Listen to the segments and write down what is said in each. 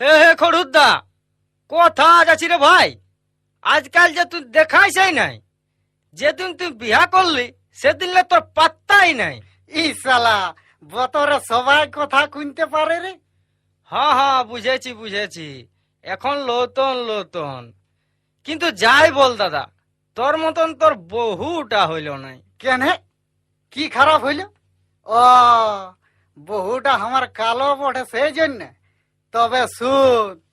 হে হে খড়ুদ্দা কথা যাচ্ছি রে ভাই। আজকাল যে তুই দেখাইছাই নাই যেদিন তুই বিয়া করলি সেদিন লে তোর পাত্তাই নাই। ই শালা বতরে সবাই কথা কুনতে পারে রে। হ্যাঁ হ্যাঁ বুঝেছি বুঝেছি। এখন লোতন লোতন। কিন্তু যাই বল দাদা তোর মতন তোর বহুটা হইল নাই। কেন কি খারাপ হইল? ও বহুটা আমার কালো বটে সেই জন্য। Então, Tava assunto.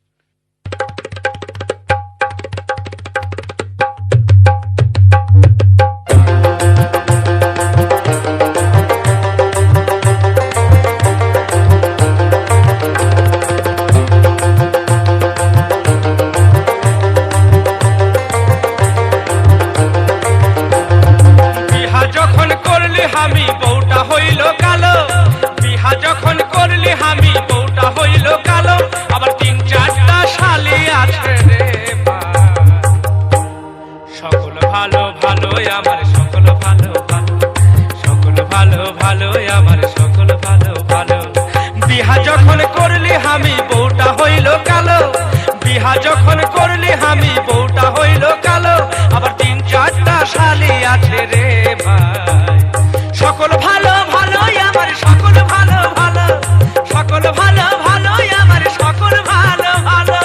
ভালো ভালো আমার সকল ভালো ভালো। বিহা যখন করলি আমি বউটা হইল কালো। বিহা যখন করলি আমি বউটা হইল কালো। আবার তিন চারটা শালি আছে রে ভাই। সকল ভালো ভালো আমার সকল ভালো ভালো। সকল ভালো ভালো আমার সকল ভালো ভালো।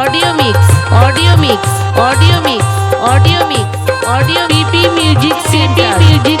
Audio mix audio mix audio mix audio mix audio BP music centre. Music